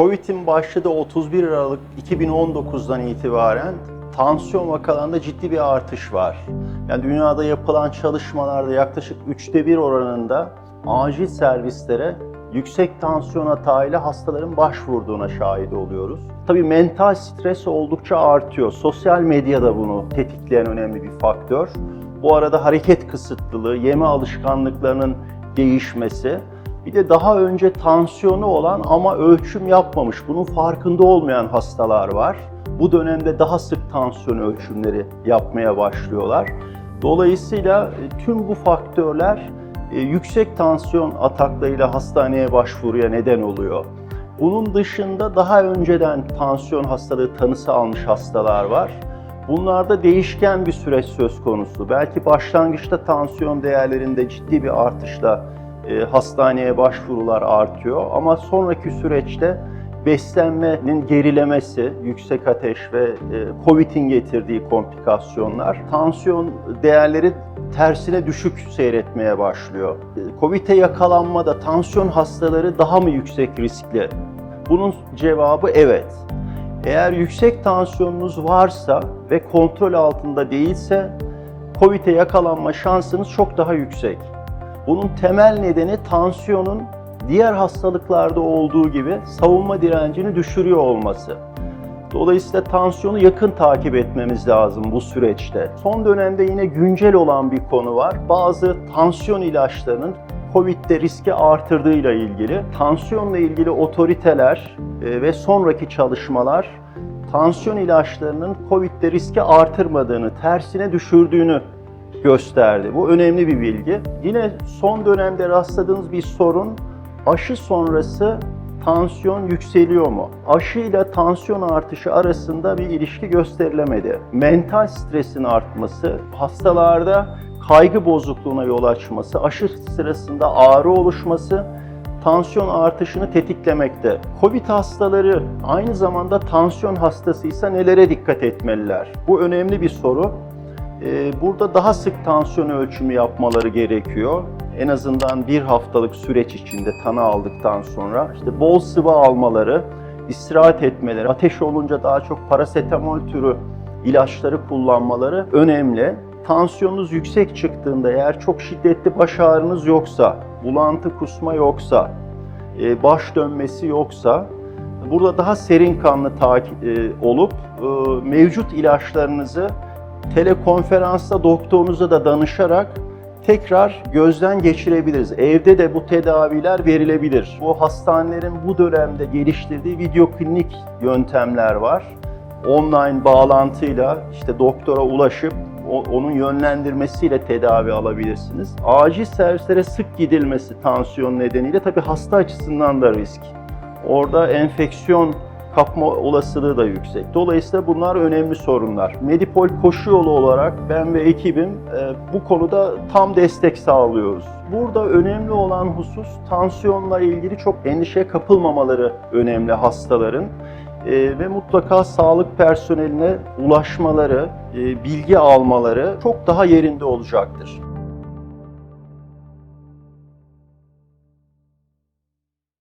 Covid'in başladığı 31 Aralık 2019'dan itibaren tansiyon vakalarında ciddi bir artış var. Yani dünyada yapılan çalışmalarda yaklaşık üçte bir oranında acil servislere yüksek tansiyon hatayla hastaların başvurduğuna şahit oluyoruz. Tabii mental stres oldukça artıyor. Sosyal medyada bunu tetikleyen önemli bir faktör. Bu arada hareket kısıtlılığı, yeme alışkanlıklarının değişmesi, bir de daha önce tansiyonu olan ama ölçüm yapmamış, bunun farkında olmayan hastalar var. Bu dönemde daha sık tansiyon ölçümleri yapmaya başlıyorlar. Dolayısıyla e, tüm bu faktörler e, yüksek tansiyon ataklarıyla hastaneye başvuruya neden oluyor. Bunun dışında daha önceden tansiyon hastalığı tanısı almış hastalar var. Bunlarda değişken bir süreç söz konusu. Belki başlangıçta tansiyon değerlerinde ciddi bir artışla hastaneye başvurular artıyor ama sonraki süreçte beslenmenin gerilemesi, yüksek ateş ve e, COVID'in getirdiği komplikasyonlar, tansiyon değerleri tersine düşük seyretmeye başlıyor. E, COVID'e yakalanmada tansiyon hastaları daha mı yüksek riskli? Bunun cevabı evet. Eğer yüksek tansiyonunuz varsa ve kontrol altında değilse COVID'e yakalanma şansınız çok daha yüksek. Bunun temel nedeni tansiyonun diğer hastalıklarda olduğu gibi savunma direncini düşürüyor olması. Dolayısıyla tansiyonu yakın takip etmemiz lazım bu süreçte. Son dönemde yine güncel olan bir konu var. Bazı tansiyon ilaçlarının COVID'de riski artırdığıyla ilgili. Tansiyonla ilgili otoriteler e, ve sonraki çalışmalar tansiyon ilaçlarının COVID'de riski artırmadığını, tersine düşürdüğünü gösterdi. Bu önemli bir bilgi. Yine son dönemde rastladığınız bir sorun aşı sonrası tansiyon yükseliyor mu? Aşı ile tansiyon artışı arasında bir ilişki gösterilemedi. Mental stresin artması, hastalarda kaygı bozukluğuna yol açması, aşı sırasında ağrı oluşması tansiyon artışını tetiklemekte. Covid hastaları aynı zamanda tansiyon hastasıysa nelere dikkat etmeliler? Bu önemli bir soru. Ee, Burada daha sık tansiyon ölçümü yapmaları gerekiyor. En azından bir haftalık süreç içinde tanı aldıktan sonra işte bol sıvı almaları, istirahat etmeleri, ateş olunca daha çok parasetamol türü ilaçları kullanmaları önemli. Tansiyonunuz yüksek çıktığında eğer çok şiddetli baş ağrınız yoksa, bulantı kusma yoksa, e, baş dönmesi yoksa burada daha serin kanlı takip e, olup e, mevcut ilaçlarınızı telekonferansta doktorunuza da danışarak tekrar gözden geçirebiliriz. Evde de bu tedaviler verilebilir. Bu hastanelerin bu dönemde geliştirdiği video klinik yöntemler var. Online bağlantıyla işte doktora ulaşıp onun yönlendirmesiyle tedavi alabilirsiniz. Acil servislere sık gidilmesi tansiyon nedeniyle tabii hasta açısından da risk. Orada enfeksiyon kapma olasılığı da yüksek. Dolayısıyla bunlar önemli sorunlar. Medipol koşu yolu olarak ben ve ekibim e, bu konuda tam destek sağlıyoruz. Burada önemli olan husus tansiyonla ilgili çok endişeye kapılmamaları önemli hastaların. E, ve mutlaka sağlık personeline ulaşmaları, e, bilgi almaları çok daha yerinde olacaktır.